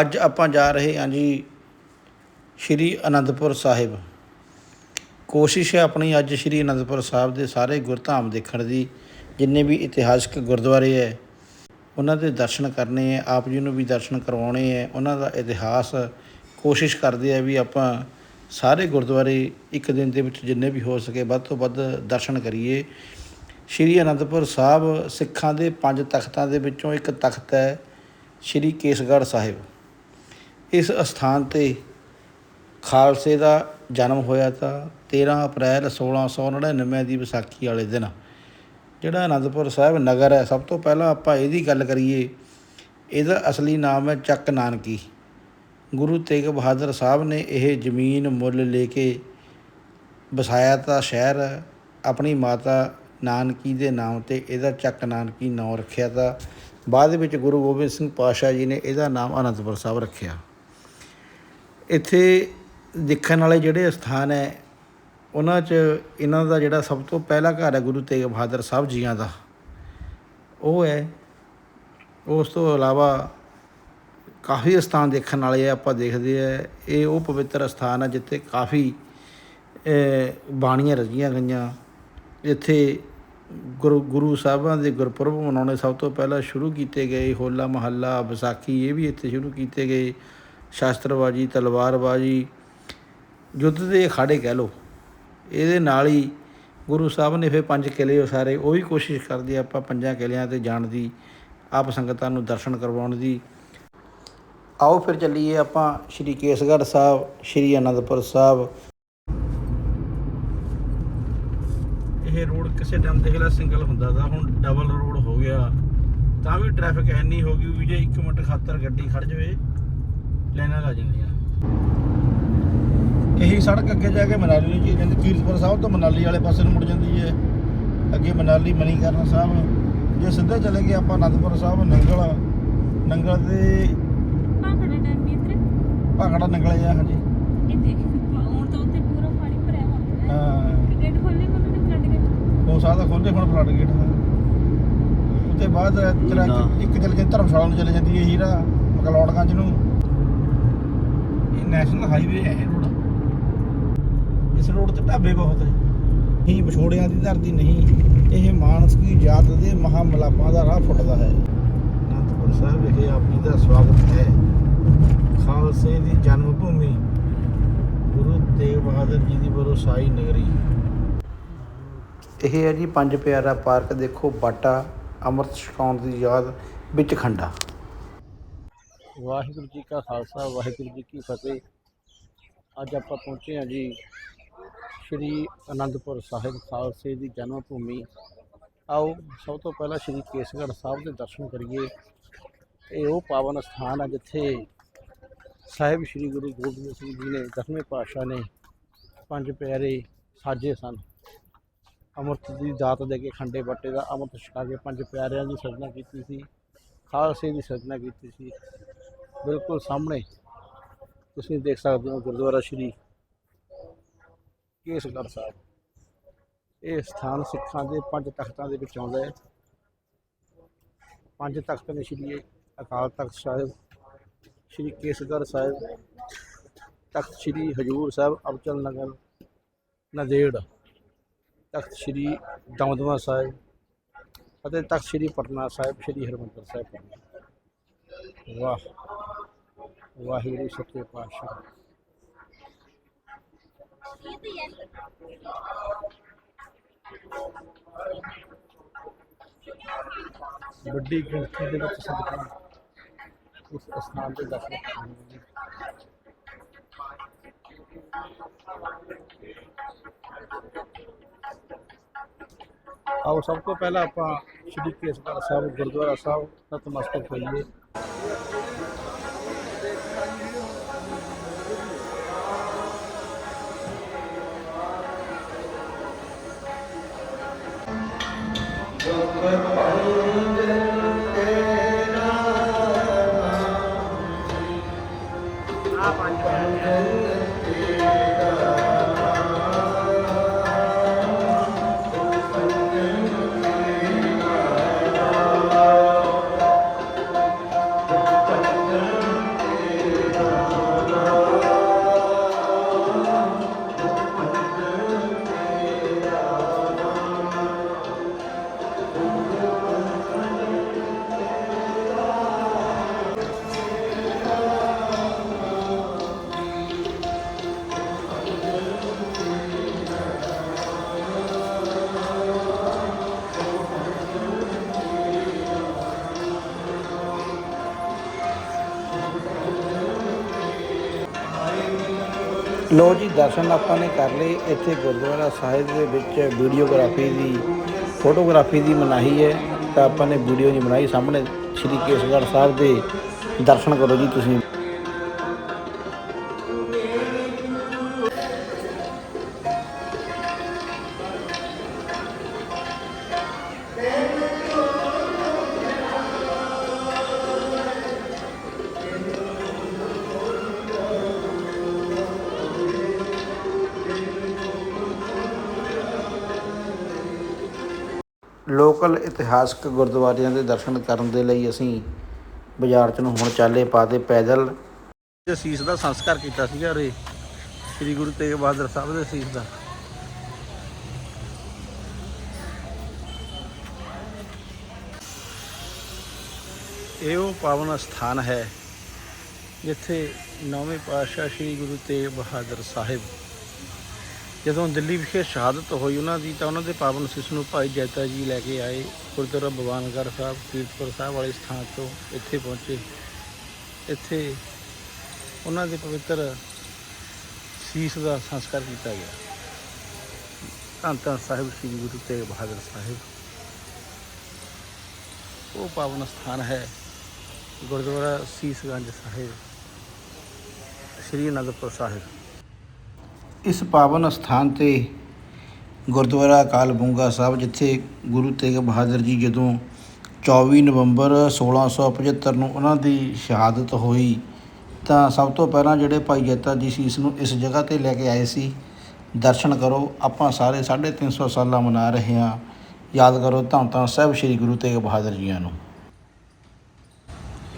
ਅੱਜ ਆਪਾਂ ਜਾ ਰਹੇ ਹਾਂ ਜੀ ਸ਼੍ਰੀ ਅਨੰਦਪੁਰ ਸਾਹਿਬ। ਕੋਸ਼ਿਸ਼ ਹੈ ਆਪਣੀ ਅੱਜ ਸ਼੍ਰੀ ਅਨੰਦਪੁਰ ਸਾਹਿਬ ਦੇ ਸਾਰੇ ਗੁਰਧਾਮ ਦੇਖਣ ਦੀ, ਜਿੰਨੇ ਵੀ ਇਤਿਹਾਸਕ ਗੁਰਦੁਆਰੇ ਹੈ, ਉਹਨਾਂ ਦੇ ਦਰਸ਼ਨ ਕਰਨੇ ਹੈ, ਆਪ ਜੀ ਨੂੰ ਵੀ ਦਰਸ਼ਨ ਕਰਵਾਉਣੇ ਹੈ, ਉਹਨਾਂ ਦਾ ਇਤਿਹਾਸ ਕੋਸ਼ਿਸ਼ ਕਰਦੇ ਆ ਵੀ ਆਪਾਂ ਸਾਰੇ ਗੁਰਦੁਆਰੇ ਇੱਕ ਦਿਨ ਦੇ ਵਿੱਚ ਜਿੰਨੇ ਵੀ ਹੋ ਸਕੇ ਵੱਧ ਤੋਂ ਵੱਧ ਦਰਸ਼ਨ ਕਰੀਏ। ਸ਼੍ਰੀ ਅਨੰਦਪੁਰ ਸਾਹਿਬ ਸਿੱਖਾਂ ਦੇ ਪੰਜ ਤਖਤਾਂ ਦੇ ਵਿੱਚੋਂ ਇੱਕ ਤਖਤ ਹੈ, ਸ਼੍ਰੀ ਕੇਸਗੜ੍ਹ ਸਾਹਿਬ। ਇਸ ਅਸਥਾਨ ਤੇ ਖਾਲਸੇ ਦਾ ਜਨਮ ਹੋਇਆ ਤਾਂ 13 ਅਪ੍ਰੈਲ 1699 ਦੀ ਵਿਸਾਖੀ ਵਾਲੇ ਦਿਨ, ਜਿਹੜਾ ਅਨੰਦਪੁਰ ਸਾਹਿਬ ਨਗਰ ਹੈ। ਸਭ ਤੋਂ ਪਹਿਲਾਂ ਆਪਾਂ ਇਹਦੀ ਗੱਲ ਕਰੀਏ। ਇਹਦਾ ਅਸਲੀ ਨਾਮ ਹੈ ਚੱਕ ਨਾਨਕੀ। ਗੁਰੂ ਤੇਗ ਬਹਾਦਰ ਸਾਹਿਬ ਨੇ ਇਹ ਜ਼ਮੀਨ ਮੁੱਲ ਲੈ ਕੇ ਵਸਾਇਆ ਤਾਂ ਸ਼ਹਿਰ ਆਪਣੀ ਮਾਤਾ ਨਾਨਕੀ ਦੇ ਨਾਮ ਤੇ ਇਹਦਾ ਚੱਕ ਨਾਨਕੀ ਨਾਂ ਰੱਖਿਆ ਤਾਂ ਬਾਅਦ ਵਿੱਚ ਗੁਰੂ ਗੋਬਿੰਦ ਸਿੰਘ ਪਾਤਸ਼ਾਹ ਜੀ ਨੇ ਇਹਦਾ ਨਾਮ ਅਨੰਦਪੁਰ ਸਾਹਿਬ ਰੱਖਿਆ। ਇੱਥੇ ਦੇਖਣ ਵਾਲੇ ਜਿਹੜੇ ਸਥਾਨ ਹੈ, ਉਹਨਾਂ 'ਚ ਇਹਨਾਂ ਦਾ ਜਿਹੜਾ ਸਭ ਤੋਂ ਪਹਿਲਾ ਘਰ ਹੈ ਗੁਰੂ ਤੇਗ ਬਹਾਦਰ ਸਾਹਿਬ ਜੀਆਂ ਦਾ। ਉਹ ਹੈ, ਉਸ ਤੋਂ ਇਲਾਵਾ ਕਾਫੀ ਸਥਾਨ ਦੇਖਣ ਵਾਲੇ ਆ, ਆਪਾਂ ਦੇਖਦੇ ਆ, ਇਹ ਉਹ ਪਵਿੱਤਰ ਸਥਾਨ ਹੈ ਜਿੱਥੇ ਕਾਫੀ ਬਾਣੀਆਂ ਰਚੀਆਂ ਗਈਆਂ। ਇੱਥੇ ਗੁਰੂ ਗੁਰੂ ਸਾਹਿਬਾਂ ਦੇ ਗੁਰਪੁਰਬ ਮਨਾਉਣੇ ਸਭ ਤੋਂ ਪਹਿਲਾਂ ਸ਼ੁਰੂ ਕੀਤੇ ਗਏ, ਹੋਲਾ ਮਹੱਲਾ, ਵਿਸਾਖੀ, ਇਹ ਵੀ ਇੱਥੇ ਸ਼ੁਰੂ ਕੀਤੇ ਗਏ। ਸ਼ਾਸਤਰਬਾਜੀ ਤਲਵਾਰਬਾਜੀ ਯੁੱਧ ਦੇ ਅਖਾੜੇ ਕਹਿ ਲਓ। ਇਹਦੇ ਨਾਲ ਹੀ ਗੁਰੂ ਸਾਹਿਬ ਨੇ ਫਿਰ ਪੰਜ ਕਿਲੇ ਉਸਾਰੇ ਉਹ ਵੀ ਕੋਸ਼ਿਸ਼ ਕਰਦੇ ਆਪਾਂ ਪੰਜਾਂ ਕਿਲਿਆਂ ਤੇ ਜਾਣ ਦੀ, ਆਪ ਸੰਗਤਾਂ ਨੂੰ ਦਰਸ਼ਨ ਕਰਵਾਉਣ ਦੀ। ਆਓ ਫਿਰ ਚੱਲੀਏ ਆਪਾਂ ਸ਼੍ਰੀ ਕੇਸਗੜ੍ਹ ਸਾਹਿਬ, ਸ਼੍ਰੀ ਅਨੰਦਪੁਰ ਸਾਹਿਬ। ਇਹ ਰੋਡ ਕਿਸੇ ਟਾਈਮ ਦੇਖ ਲੈ, ਸਿੰਗਲ ਹੁੰਦਾ ਦਾ ਹੁਣ ਡਬਲ ਰੋਡ ਹੋ ਗਿਆ। ਤਾਂ ਵੀ ਟ੍ਰੈਫਿਕ ਐਨੀ ਹੋ ਗਈ ਵੀ ਜੇ 1 ਮਿੰਟ ਖਾਤਰ ਗੱਡੀ ਖੜ ਜਾਵੇ। ਲਾਈਨਾਂ ਲੱਗ ਜਾਂਦੀਆਂ। ਇਹੀ ਸੜਕ ਅੱਗੇ ਜਾ ਕੇ ਮਨਾਲੀ ਨੂੰ ਜੀ ਜਾਂਦੀ ਕੀਰਤਪੁਰ ਸਾਹਿਬ ਤੋਂ ਮਨਾਲੀ ਵਾਲੇ ਪਾਸੇ ਨੂੰ ਮੁੜ ਜਾਂਦੀ ਹੈ ਅੱਗੇ ਮਨਾਲੀ ਮਨੀਕਰਨ ਸਾਹਿਬ ਜੇ ਸਿੱਧੇ ਚਲੇ ਗਏ ਆਪਾਂ ਅਨੰਦਪੁਰ ਸਾਹਿਬ ਨੰਗਲ। ਨੰਗਲ ਦੇ ਭਾਖੜਾ ਡੈਮ ਵੀ ਇੱਧਰ ਭਾਖੜਾ ਨੰਗਲੇ ਆ ਹਾਂਜੀ। ਇਹ ਦੇਖ ਹੁਣ ਤਾਂ ਉੱਤੇ ਪੂਰਾ ਪਾਣੀ ਭਰਿਆ ਹੁੰਦਾ ਹੈ। ਹਾਂ। ਕਿ ਗੇਟ ਖੋਲ੍ਹੇ ਉਹਨਾਂ ਨੇ ਫਲੱਡ ਗੇਟ ਹੋ ਸਕਦਾ ਖੋਲੇ ਹੁਣ ਫਲੱਡ ਗੇਟ ਦਾ ਉਤੇ ਬਾਅਦ ਇੱਕ- ਚਲੇ ਜਾਂਦੀ ਧਰਮਸ਼ਾਲਾ ਨੂੰ ਚਲੇ ਜਾਂਦੀ ਹੈ ਹੀਰਾ ਮਕਲੌੜਗੰਜ ਨੂੰ। ਨੈਸ਼ਨਲ ਹਾਈਵੇ ਹੈ ਇਹ ਰੋਡ। ਇਸ ਰੋਡ ਤੇ ਢਾਬੇ ਬਹੁਤ ਹੈ ਹੀ ਵਿਛੋੜਿਆਂ ਦੀ ਧਰਤੀ ਨਹੀਂ, ਇਹ ਮਾਨਸਕੀ ਜਾਤ ਦੇ ਮਹਾਮਲਾਪਾਂ ਦਾ ਰਾਹ ਫੁੱਟਦਾ ਹੈ। ਅਨੰਦਪੁਰ ਸਾਹਿਬ ਵਿਖੇ ਆਪ ਜੀ ਦਾ ਸਵਾਗਤ ਹੈ। ਖਾਲਸੇ ਦੀ ਜਨਮ ਭੂਮੀ ਗੁਰੂ ਤੇਗ ਬਹਾਦਰ ਜੀ ਦੀ ਬਰੋਸਾਈ ਨਗਰੀ। ਇਹ ਹੈ ਜੀ ਪੰਜ ਪਿਆਰਾ ਪਾਰਕ, ਦੇਖੋ ਬਾਟਾ, ਅੰਮ੍ਰਿਤ ਛਕਾਉਣ ਦੀ ਯਾਦ ਵਿੱਚ ਖੰਡਾ। ਵਾਹਿਗੁਰੂ ਜੀ ਕਾ ਖਾਲਸਾ, ਵਾਹਿਗੁਰੂ ਜੀ ਕੀ ਫਤਿਹ। ਅੱਜ ਆਪਾਂ ਪਹੁੰਚੇ ਹਾਂ ਜੀ ਸ਼੍ਰੀ ਅਨੰਦਪੁਰ ਸਾਹਿਬ ਖਾਲਸੇ ਦੀ ਜਨਮ ਭੂਮੀ ਆਓ, ਸਭ ਤੋਂ ਪਹਿਲਾਂ ਸ਼੍ਰੀ ਕੇਸਗੜ੍ਹ ਸਾਹਿਬ ਦੇ ਦਰਸ਼ਨ ਕਰੀਏ। ਇਹ ਉਹ ਪਾਵਨ ਸਥਾਨ ਹੈ ਜਿੱਥੇ ਸਾਹਿਬ ਸ਼੍ਰੀ ਗੁਰੂ ਗੋਬਿੰਦ ਸਿੰਘ ਜੀ ਨੇ ਦਸਵੇਂ ਪਾਤਸ਼ਾਹ ਨੇ ਪੰਜ ਪਿਆਰੇ ਸਾਜੇ ਸਨ। ਅੰਮ੍ਰਿਤ ਦੀ ਦਾਤ ਦੇ ਕੇ ਖੰਡੇ ਬੱਟੇ ਦਾ ਅੰਮ੍ਰਿਤ ਛਕਾ ਕੇ ਪੰਜ ਪਿਆਰਿਆਂ ਦੀ ਸਿਰਜਣਾ ਕੀਤੀ ਸੀ, ਖਾਲਸੇ ਦੀ ਸਿਰਜਣਾ ਕੀਤੀ ਸੀ। ਬਿਲਕੁਲ ਸਾਹਮਣੇ। ਤੁਸੀਂ ਦੇਖ ਸਕਦੇ ਹੋ ਗੁਰਦੁਆਰਾ ਸ਼੍ਰੀ ਕੇਸਗੜ੍ਹ ਸਾਹਿਬ। ਇਹ ਸਥਾਨ ਸਿੱਖਾਂ ਦੇ ਪੰਜ ਤਖਤਾਂ ਦੇ ਵਿੱਚ ਆਉਂਦਾ ਹੈ। ਪੰਜ ਤਖਤ ਨੇ ਸ਼੍ਰੀ ਅਕਾਲ ਤਖਤ ਸਾਹਿਬ, ਸ਼੍ਰੀ ਕੇਸਗੜ੍ਹ ਸਾਹਿਬ, ਤਖਤ ਸ਼੍ਰੀ ਹਜੂਰ ਸਾਹਿਬ, ਅਬਚਲ ਨਗਰ, ਨੰਦੇੜ, ਤਖਤ ਸ਼੍ਰੀ ਦਮਦਮਾ ਸਾਹਿਬ ਅਤੇ ਤਖਤ ਸ਼੍ਰੀ ਪਟਨਾ ਸਾਹਿਬ, ਸ਼੍ਰੀ ਹਰਿਮੰਦਰ ਸਾਹਿਬ। ਵਾਹ। ਵਾਹਿਗੁਰੂ ਸੱਚੇ ਪਾਤਸ਼ਾਹ ਵੱਡੀ ਗਿਣਤੀ ਦੇ ਵਿੱਚ ਸੰਗਤਾਂ ਇਸ ਸਥਾਨ ਦੇ ਦਰਸ਼ਨ ਕਰਨਗੇ ਆਓ ਸਭ ਤੋਂ ਪਹਿਲਾਂ ਆਪਾਂ ਸ਼੍ਰੀ ਕੇਸਗੜ੍ਹ ਸਾਹਿਬ ਗੁਰਦੁਆਰਾ ਸਾਹਿਬ ਨਤਮਸਤਕ ਹੋਈਏ ਲੋ ਜੀ, ਦਰਸ਼ਨ ਆਪਾਂ ਨੇ ਕਰ ਲਏ। ਇੱਥੇ ਗੁਰਦੁਆਰਾ ਸਾਹਿਬ ਦੇ ਵਿੱਚ ਵੀਡੀਓਗ੍ਰਾਫੀ ਦੀ, ਫੋਟੋਗ੍ਰਾਫੀ ਦੀ ਮਨਾਹੀ ਹੈ। ਤਾਂ ਆਪਾਂ ਨੇ ਵੀਡੀਓ ਨਹੀਂ ਬਣਾਈ ਸਾਹਮਣੇ, ਸ਼੍ਰੀ ਕੇਸਗੜ੍ਹ ਸਾਹਿਬ ਦੇ ਦਰਸ਼ਨ ਕਰੋ ਜੀ ਤੁਸੀਂ। ਲੋਕਲ ਇਤਿਹਾਸਕ ਗੁਰਦੁਆਰਿਆਂ ਦੇ ਦਰਸ਼ਨ ਕਰਨ ਦੇ ਲਈ ਅਸੀਂ ਬਾਜ਼ਾਰ ਚ ਨੂੰ ਹੁਣ ਚਾਲੇ ਪਾ ਪਾਤੇ ਪੈਦਲ ਅਸੀਸ ਦਾ ਸੰਸਕਾਰ ਕੀਤਾ ਸੀਗਾ ਉਰੇ, ਸ੍ਰੀ ਗੁਰੂ ਤੇਗ ਬਹਾਦਰ ਸਾਹਿਬ ਦੇ ਅਸੀਸ ਦਾ। ਇਹ ਉਹ ਪਾਵਨ ਸਥਾਨ ਹੈ ਜਿੱਥੇ ਨੌਵੇਂ ਪਾਤਸ਼ਾਹ ਸ੍ਰੀ ਗੁਰੂ ਤੇਗ ਬਹਾਦਰ ਸਾਹਿਬ ਜਦੋਂ ਦਿੱਲੀ ਵਿਖੇ ਸ਼ਹਾਦਤ ਹੋਈ ਉਹਨਾਂ ਦੀ ਤਾਂ ਉਹਨਾਂ ਦੇ ਪਾਵਨ ਸਿਸ ਨੂੰ ਭਾਈ ਜੈਤਾ ਜੀ ਲੈ ਕੇ ਆਏ। ਗੁਰਦੁਆਰਾ ਭਗਵਾਨਗੜ੍ਹ ਸਾਹਿਬ, ਕੀਰਤਪੁਰ ਸਾਹਿਬ ਵਾਲੇ ਸਥਾਨ ਤੋਂ ਇੱਥੇ ਪਹੁੰਚੇ। ਇੱਥੇ ਉਹਨਾਂ ਦੇ ਪਵਿੱਤਰ ਸੀਸ ਦਾ ਸੰਸਕਾਰ ਕੀਤਾ ਗਿਆ। ਧੰਨ ਧੰਨ ਸਾਹਿਬ, ਸ੍ਰੀ ਗੁਰੂ ਤੇਗ ਬਹਾਦਰ ਸਾਹਿਬ। ਉਹ ਪਾਵਨ ਸਥਾਨ ਹੈ ਗੁਰਦੁਆਰਾ ਸੀਸਗੰਜ ਸਾਹਿਬ, ਸ੍ਰੀ ਅਨੰਦਪੁਰ ਸਾਹਿਬ। ਇਸ ਪਾਵਨ ਸਥਾਨ ਤੇ ਗੁਰਦੁਆਰਾ ਅਕਾਲ ਬੁੰਗਾ ਸਾਹਿਬ, ਜਿੱਥੇ ਗੁਰੂ ਤੇਗ ਬਹਾਦਰ ਜੀ ਜਦੋਂ 24 ਨਵੰਬਰ 1675 ਨੂੰ ਉਹਨਾਂ ਦੀ ਸ਼ਹਾਦਤ ਹੋਈ, ਤਾਂ ਸਭ ਤੋਂ ਪਹਿਲਾਂ ਜਿਹੜੇ ਭਾਈ ਜੱਤਾ ਜੀ ਸੀ, ਇਸ ਨੂੰ ਇਸ ਜਗ੍ਹਾ ਤੇ ਲੈ ਕੇ ਆਏ ਸੀ। ਦਰਸ਼ਨ ਕਰੋ, ਆਪਾਂ ਸਾਰੇ 350 ਸਾਲਾਂ ਮਨਾ ਰਹੇ ਹਾਂ। ਯਾਦ ਕਰੋ ਧੰਨ ਧੰਨ ਸਾਹਿਬ ਸ੍ਰੀ ਗੁਰੂ ਤੇਗ ਬਹਾਦਰ ਜੀਆਂ ਨੂੰ।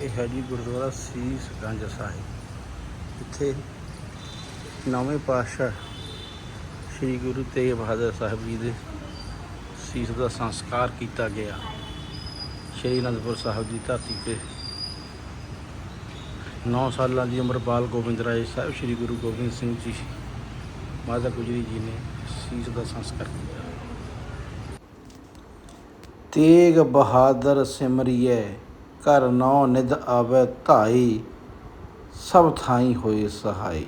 ਇਹ ਹੈ ਜੀ ਗੁਰਦੁਆਰਾ ਸੀਸ ਗੰਜ ਸਾਹਿਬ। ਇੱਥੇ ਨੌਵੇਂ ਪਾਤਸ਼ਾਹ ਸ੍ਰੀ ਗੁਰੂ ਤੇਗ ਬਹਾਦਰ ਸਾਹਿਬ ਜੀ ਦੇ ਸੀਸ ਦਾ ਸੰਸਕਾਰ ਕੀਤਾ ਗਿਆ। ਸ੍ਰੀ ਅਨੰਦਪੁਰ ਸਾਹਿਬ ਦੀ ਧਰਤੀ ਤੇ 9 ਸਾਲਾਂ ਦੀ ਉਮਰ ਬਾਲ ਗੋਬਿੰਦ ਰਾਏ ਸਾਹਿਬ, ਸ੍ਰੀ ਗੁਰੂ ਗੋਬਿੰਦ ਸਿੰਘ ਜੀ, ਮਾਤਾ ਗੁਜਰੀ ਜੀ ਨੇ ਸੀਸ ਦਾ ਸੰਸਕਾਰ ਕੀਤਾ। ਤੇਗ ਬਹਾਦਰ ਸਿਮਰਿਐ ਘਰ ਨੌ ਨਿਧ ਆਵੇ ਧਾਈ, ਸਭ ਥਾਈ ਹੋਏ ਸਹਾਈ।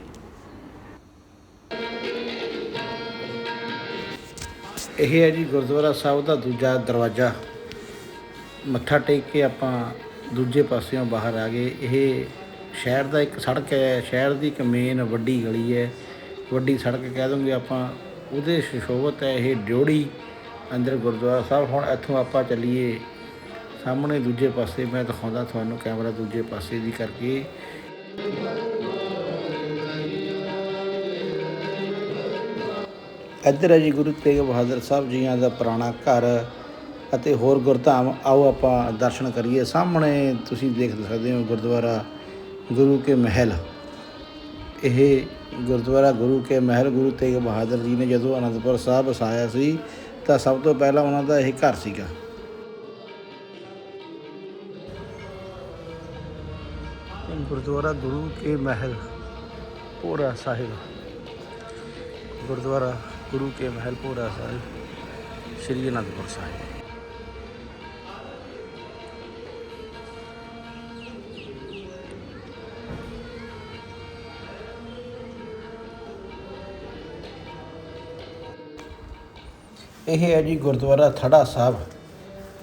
ਇਹ ਹੈ ਜੀ ਗੁਰਦੁਆਰਾ ਸਾਹਿਬ ਦਾ ਦੂਜਾ ਦਰਵਾਜ਼ਾ। ਮੱਥਾ ਟੇਕ ਕੇ ਆਪਾਂ ਦੂਜੇ ਪਾਸਿਓਂ ਬਾਹਰ ਆ ਗਏ। ਇਹ ਸ਼ਹਿਰ ਦਾ ਇੱਕ ਸੜਕ ਹੈ। ਸ਼ਹਿਰ ਦੀ ਇੱਕ ਮੇਨ ਵੱਡੀ ਗਲੀ ਹੈ। ਵੱਡੀ ਸੜਕ ਕਹਿ ਦੋਗੇ ਆਪਾਂ। ਉਹਦੇ ਸ਼ੋਭਤ ਹੈ ਇਹ ਡਿਉੜੀ ਅੰਦਰ ਗੁਰਦੁਆਰਾ ਸਾਹਿਬ। ਹੁਣ ਇੱਥੋਂ ਆਪਾਂ ਚੱਲੀਏ ਸਾਹਮਣੇ ਦੂਜੇ ਪਾਸੇ। ਮੈਂ ਦਿਖਾਉਂਦਾ ਤੁਹਾਨੂੰ ਕੈਮਰਾ ਦੂਜੇ ਪਾਸੇ ਦੀ ਕਰਕੇ। ਇੱਧਰ ਹੈ ਜੀ ਗੁਰੂ ਤੇਗ ਬਹਾਦਰ ਸਾਹਿਬ ਜੀਆਂ ਦਾ ਪੁਰਾਣਾ ਘਰ ਅਤੇ ਹੋਰ ਗੁਰਧਾਮ, ਆਓ ਆਪਾਂ ਦਰਸ਼ਨ ਕਰੀਏ। ਸਾਹਮਣੇ ਤੁਸੀਂ ਦੇਖ ਸਕਦੇ ਹੋ ਗੁਰਦੁਆਰਾ ਗੁਰੂ ਕੇ ਮਹਿਲ। ਇਹ ਗੁਰਦੁਆਰਾ ਗੁਰੂ ਕੇ ਮਹਿਲ ਗੁਰੂ ਤੇਗ ਬਹਾਦਰ ਜੀ ਨੇ ਜਦੋਂ ਅਨੰਦਪੁਰ ਸਾਹਿਬ ਵਸਾਇਆ ਸੀ, ਤਾਂ ਸਭ ਤੋਂ ਪਹਿਲਾਂ ਉਹਨਾਂ ਦਾ ਇਹ ਘਰ ਸੀਗਾ। ਗੁਰਦੁਆਰਾ ਗੁਰੂ ਕੇ ਮਹਿਲ ਪੂਰਾ ਸਾਹਿਬ। ਗੁਰਦੁਆਰਾ ਗੁਰੂ ਕੇ ਮਹਿਲ ਪੂਰਾ ਸਾਹਿਬ, ਸ਼੍ਰੀ ਅਨੰਦਪੁਰ ਸਾਹਿਬ। ਇਹ ਹੈ ਜੀ ਗੁਰਦੁਆਰਾ ਥੜਾ ਸਾਹਿਬ।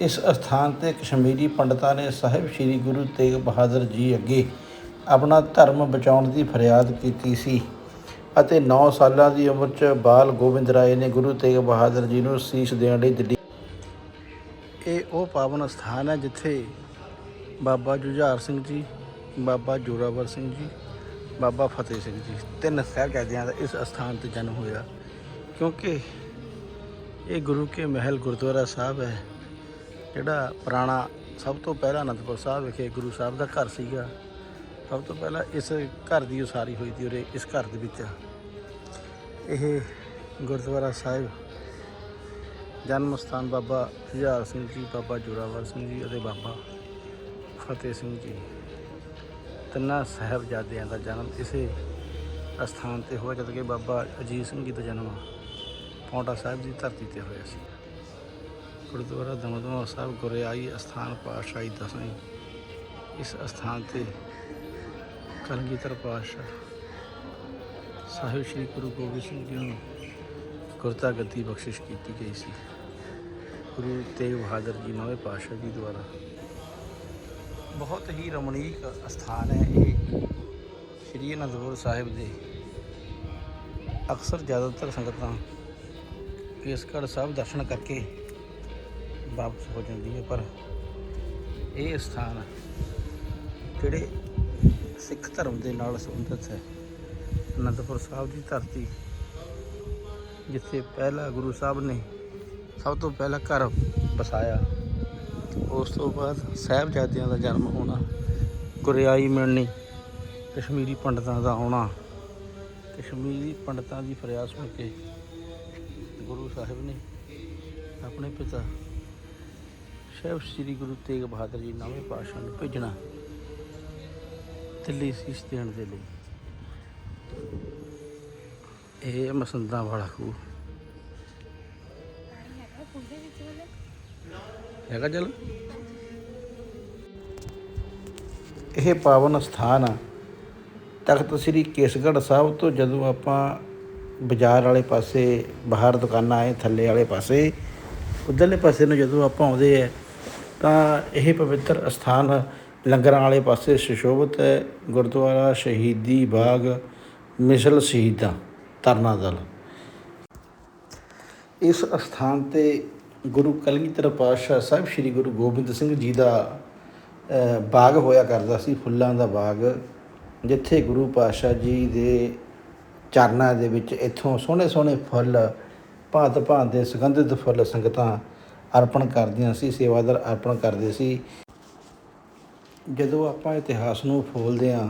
ਇਸ ਅਸਥਾਨ ਤੇ ਕਸ਼ਮੀਰੀ ਪੰਡਤਾਂ ਨੇ ਸਾਹਿਬ ਸ੍ਰੀ ਗੁਰੂ ਤੇਗ ਬਹਾਦਰ ਜੀ ਅੱਗੇ ਆਪਣਾ ਧਰਮ ਬਚਾਉਣ ਦੀ ਫਰਿਆਦ ਕੀਤੀ ਸੀ। ਅਤੇ 9 ਸਾਲਾਂ ਦੀ ਉਮਰ 'ਚ ਬਾਲ ਗੋਬਿੰਦ ਰਾਏ ਨੇ ਗੁਰੂ ਤੇਗ ਬਹਾਦਰ ਜੀ ਨੂੰ ਸੀਸ ਦੇਣ ਲਈ ਦਿੱਲੀ ਇਹ ਉਹ ਪਾਵਨ ਸਥਾਨ ਹੈ ਜਿੱਥੇ ਬਾਬਾ ਜੁਝਾਰ ਸਿੰਘ ਜੀ, ਬਾਬਾ ਜੋਰਾਵਰ ਸਿੰਘ ਜੀ, ਬਾਬਾ ਫਤਿਹ ਸਿੰਘ ਜੀ ਤਿੰਨ ਸਾਹਿਬਜ਼ਾਦਿਆਂ ਦਾ ਇਸ ਅਸਥਾਨ ਤੇ ਜਨਮ ਹੋਇਆ। ਕਿਉਂਕਿ ਇਹ ਗੁਰੂ ਕੇ ਮਹਿਲ ਗੁਰਦੁਆਰਾ ਸਾਹਿਬ ਹੈ, ਜਿਹੜਾ ਪੁਰਾਣਾ ਸਭ ਤੋਂ ਪਹਿਲਾਂ ਅਨੰਦਪੁਰ ਸਾਹਿਬ ਵਿਖੇ ਗੁਰੂ ਸਾਹਿਬ ਦਾ ਘਰ ਸੀਗਾ। ਸਭ ਤੋਂ ਪਹਿਲਾਂ ਇਸ ਘਰ ਦੀ ਉਸਾਰੀ ਹੋਈ ਸੀ ਉਰੇ, ਇਸ ਘਰ ਦੇ ਵਿੱਚ। ਇਹ ਗੁਰਦੁਆਰਾ ਸਾਹਿਬ, ਜਨਮ ਸਥਾਨ ਬਾਬਾ ਜੁਝਾਰ ਸਿੰਘ ਜੀ, ਬਾਬਾ ਜੋਰਾਵਰ ਸਿੰਘ ਜੀ ਅਤੇ ਬਾਬਾ ਫਤਿਹ ਸਿੰਘ ਜੀ। ਤਿੰਨਾਂ ਸਾਹਿਬਜ਼ਾਦਿਆਂ ਦਾ ਜਨਮ ਇਸੇ ਅਸਥਾਨ ਤੇ ਹੋਇਆ, ਜਦ ਕਿ ਬਾਬਾ ਅਜੀਤ ਸਿੰਘ ਜੀ ਦਾ ਜਨਮ ਪੌਂਟਾ ਸਾਹਿਬ ਦੀ ਧਰਤੀ ਤੇ ਹੋਇਆ ਸੀ। ਗੁਰਦੁਆਰਾ ਦਮਦਮਾ ਸਾਹਿਬ ਗੁਰਿਆਈ ਅਸਥਾਨ ਪਾਤਸ਼ਾਹੀ ਦਸਵੀਂ ਇਸ ਅਸਥਾਨ ਤੇ ਕਲਗੀਧਰ ਪਾਤਸ਼ਾਹ ਸਾਹਿਬ ਸ੍ਰੀ ਗੁਰੂ ਗੋਬਿੰਦ ਸਿੰਘ ਜੀ ਨੂੰ ਗੁਰਤਾ ਗੱਦੀ ਬਖਸ਼ਿਸ਼ ਕੀਤੀ ਗਈ ਸੀ। ਗੁਰੂ ਤੇਗ ਬਹਾਦਰ ਜੀ ਨਵੇਂ ਪਾਤਸ਼ਾਹ ਜੀ ਦੁਆਰਾ। ਬਹੁਤ ਹੀ ਰਮਣੀਕ ਸਥਾਨ ਹੈ ਇਹ। ਸ੍ਰੀ ਅਨੰਦਪੁਰ ਸਾਹਿਬ ਦੇ ਅਕਸਰ ਜ਼ਿਆਦਾਤਰ ਸੰਗਤਾਂ ਕੇਸਗੜ੍ਹ ਸਾਹਿਬ ਦਰਸ਼ਨ ਕਰਕੇ ਵਾਪਸ ਹੋ ਜਾਂਦੀ ਹੈ ਪਰ ਇਹ ਸਥਾਨ ਜਿਹੜੇ ਸਿੱਖ ਧਰਮ ਦੇ ਨਾਲ ਸੰਬੰਧਿਤ ਹੈ। ਅਨੰਦਪੁਰ ਸਾਹਿਬ ਦੀ ਧਰਤੀ, ਜਿੱਥੇ ਪਹਿਲਾ ਗੁਰੂ ਸਾਹਿਬ ਨੇ ਸਭ ਤੋਂ ਪਹਿਲਾ ਘਰ ਵਸਾਇਆ। ਉਸ ਤੋਂ ਬਾਅਦ ਸਾਹਿਬਜ਼ਾਦਿਆਂ ਦਾ ਜਨਮ ਹੋਣਾ, ਗੁਰਿਆਈ ਮਿਲਣੀ, ਕਸ਼ਮੀਰੀ ਪੰਡਤਾਂ ਦਾ ਆਉਣਾ। ਕਸ਼ਮੀਰੀ ਪੰਡਤਾਂ ਦੀ ਫਰਿਆਦ ਸੁਣ ਕੇ ਗੁਰੂ ਸਾਹਿਬ ਨੇ ਆਪਣੇ ਪਿਤਾ ਸਾਹਿਬ ਸ੍ਰੀ ਗੁਰੂ ਤੇਗ ਬਹਾਦਰ ਜੀ ਨਵੇਂ ਪਾਤਸ਼ਾਹ ਨੂੰ ਭੇਜਣਾ। ਦਿੱਲੀ ਸੀਸ ਦੇਣ ਦੇ ਲਈ। ਇਹ ਮਸੰਦਾਂ ਵਾਲਾ ਖੂਹ। ਹੈਗਾ ਪੁੱਲ ਇਹ ਪਾਵਨ ਸਥਾਨ ਆ। ਤਖਤ ਸ੍ਰੀ ਕੇਸਗੜ੍ਹ ਸਾਹਿਬ ਤੋਂ ਜਦੋਂ ਆਪਾਂ ਬਾਜ਼ਾਰ ਵਾਲੇ ਪਾਸੇ, ਬਾਹਰ ਦੁਕਾਨਾਂ ਆਏ, ਥੱਲੇ ਵਾਲੇ ਪਾਸੇ, ਉਧਰਲੇ ਪਾਸੇ ਨੂੰ ਜਦੋਂ ਆਪਾਂ ਆਉਂਦੇ ਆ, ਤਾਂ ਇਹ ਪਵਿੱਤਰ ਸਥਾਨ ਲੰਗਰਾਂ ਵਾਲੇ ਪਾਸੇ ਸੁਸ਼ੋਭਿਤ ਹੈ, ਗੁਰਦੁਆਰਾ ਸ਼ਹੀਦੀ ਬਾਗ, ਮਿਸਲ ਸ਼ਹੀਦਾਂ ਤਰਨਾ ਦਲ। ਇਸ ਅਸਥਾਨ ਤੇ ਗੁਰੂ ਕਲਗੀਧਰ ਪਾਤਸ਼ਾਹ ਸਾਹਿਬ ਸ੍ਰੀ ਗੁਰੂ ਗੋਬਿੰਦ ਸਿੰਘ ਜੀ ਦਾ ਬਾਗ ਹੋਇਆ ਕਰਦਾ ਸੀ, ਫੁੱਲਾਂ ਦਾ ਬਾਗ, ਜਿੱਥੇ ਗੁਰੂ ਪਾਤਸ਼ਾਹ ਜੀ ਦੇ ਚਰਨਾਂ ਦੇ ਵਿੱਚ ਇੱਥੋਂ ਸੋਹਣੇ ਸੋਹਣੇ ਫੁੱਲ ਭਾਂਤ ਭਾਂਤ ਦੇ ਸੁਗੰਧਿਤ ਫੁੱਲ, ਸੰਗਤਾਂ ਅਰਪਣ ਕਰਦੀਆਂ ਸੀ, ਸੇਵਾਦਾਰ ਅਰਪਣ ਕਰਦੇ ਸੀ। ਜਦੋਂ ਆਪਾਂ ਇਤਿਹਾਸ ਨੂੰ ਫੋਲਦੇ ਹਾਂ,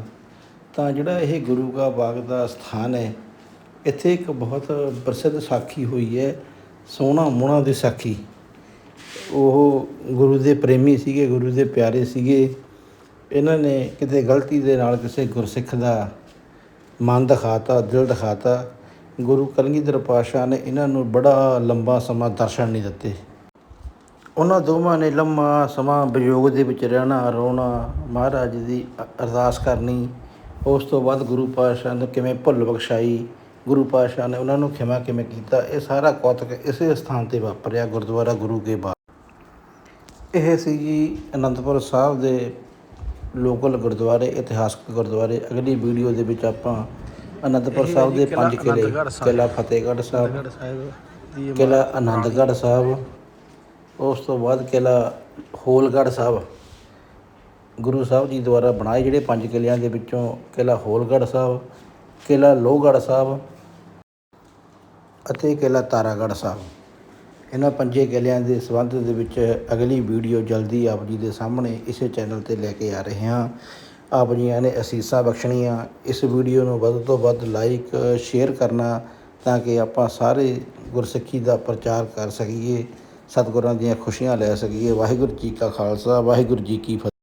ਤਾਂ ਜਿਹੜਾ ਇਹ ਗੁਰੂ ਕਾ ਬਾਗ ਦਾ ਸਥਾਨ ਹੈ, ਇੱਥੇ ਇੱਕ ਬਹੁਤ ਪ੍ਰਸਿੱਧ ਸਾਖੀ ਹੋਈ ਹੈ, ਸੋਹਣਾ ਮੋਹਣਾ ਦੀ ਸਾਖੀ। ਉਹ ਗੁਰੂ ਦੇ ਪ੍ਰੇਮੀ ਸੀਗੇ, ਗੁਰੂ ਦੇ ਪਿਆਰੇ ਸੀਗੇ। ਇਹਨਾਂ ਨੇ ਕਿਤੇ ਗਲਤੀ ਦੇ ਨਾਲ ਕਿਸੇ ਗੁਰਸਿੱਖ ਦਾ ਮਨ ਦਿਖਾਤਾ, ਦਿਲ ਦਿਖਾਤਾ। ਗੁਰੂ ਕਲਗੀਧਰ ਪਾਤਸ਼ਾਹ ਨੇ ਇਹਨਾਂ ਨੂੰ ਬੜਾ ਲੰਬਾ ਸਮਾਂ ਦਰਸ਼ਨ ਨਹੀਂ ਦਿੱਤੇ। ਉਹਨਾਂ ਦੋਵਾਂ ਨੇ ਲੰਮਾ ਸਮਾਂ ਵਿਯੋਗ ਦੇ ਵਿੱਚ ਰਹਿਣਾ ਰੋਣਾ ਮਹਾਰਾਜ ਦੀ ਅਰਦਾਸ ਕਰਨੀ। ਉਸ ਤੋਂ ਬਾਅਦ ਗੁਰੂ ਪਾਤਸ਼ਾਹ ਨੇ ਕਿਵੇਂ ਭੁੱਲ ਬਖਸ਼ਾਈ? ਗੁਰੂ ਪਾਤਸ਼ਾਹ ਨੇ ਉਹਨਾਂ ਨੂੰ ਖਿਮਾ ਕਿਵੇਂ ਕੀਤਾ? ਇਹ ਸਾਰਾ ਕੌਤਕ ਇਸੇ ਸਥਾਨ ਤੇ ਵਾਪਰਿਆ ਗੁਰਦੁਆਰਾ ਗੁਰੂ ਕੇ ਬਾਗ ਇਹ ਸੀ ਜੀ ਅਨੰਦਪੁਰ ਸਾਹਿਬ ਦੇ ਲੋਕਲ ਗੁਰਦੁਆਰੇ ਇਤਿਹਾਸਕ ਗੁਰਦੁਆਰੇ। ਅਗਲੀ ਵੀਡੀਓ ਦੇ ਵਿੱਚ ਆਪਾਂ ਅਨੰਦਪੁਰ ਸਾਹਿਬ ਦੇ ਪੰਜ ਕਿਲੇ ਕਿਲਾ ਫਤਿਹਗੜ੍ਹ ਸਾਹਿਬ ਕਿਲਾ ਆਨੰਦਗੜ੍ਹ ਸਾਹਿਬ ਉਸ ਤੋਂ ਬਾਅਦ ਕਿਲ੍ਹਾ ਹੋਲਗੜ੍ਹ ਸਾਹਿਬ। ਗੁਰੂ ਸਾਹਿਬ ਜੀ ਦੁਆਰਾ ਬਣਾਏ ਜਿਹੜੇ ਪੰਜ ਕਿਲਿਆਂ ਦੇ ਵਿੱਚੋਂ ਕਿਲ੍ਹਾ ਹੋਲਗੜ੍ਹ ਸਾਹਿਬ ਕਿਲ੍ਹਾ ਲੋਹਗੜ੍ਹ ਸਾਹਿਬ ਅਤੇ ਕਿਲ੍ਹਾ ਤਾਰਾਗੜ੍ਹ ਸਾਹਿਬ। ਇਹਨਾਂ ਪੰਜੇ ਕਿਲਿਆਂ ਦੇ ਸੰਬੰਧ ਦੇ ਵਿੱਚ ਅਗਲੀ ਵੀਡੀਓ ਜਲਦੀ ਆਪ ਜੀ ਦੇ ਸਾਹਮਣੇ ਇਸੇ ਚੈਨਲ ਤੇ ਲੈ ਕੇ ਆ ਰਹੇ ਹਾਂ। ਆਪ ਜੀਆਂ ਨੇ ਅਸੀਸਾਂ ਬਖਸ਼ਣੀਆਂ। ਇਸ ਵੀਡੀਓ ਨੂੰ ਵੱਧ ਤੋਂ ਵੱਧ ਲਾਈਕ, ਸ਼ੇਅਰ ਕਰਨਾ ਤਾਂ ਕਿ ਆਪਾਂ ਸਾਰੇ ਗੁਰਸਿੱਖੀ ਦਾ ਪ੍ਰਚਾਰ ਕਰ ਸਕੀਏ। ਸਤਿਗੁਰਾਂ ਦੀਆਂ ਖੁਸ਼ੀਆਂ ਲੈ ਸਕੀਏ। ਵਾਹਿਗੁਰੂ ਜੀ ਕਾ ਖਾਲਸਾ ਵਾਹਿਗੁਰੂ ਜੀ ਕੀ ਫਤਿਹ।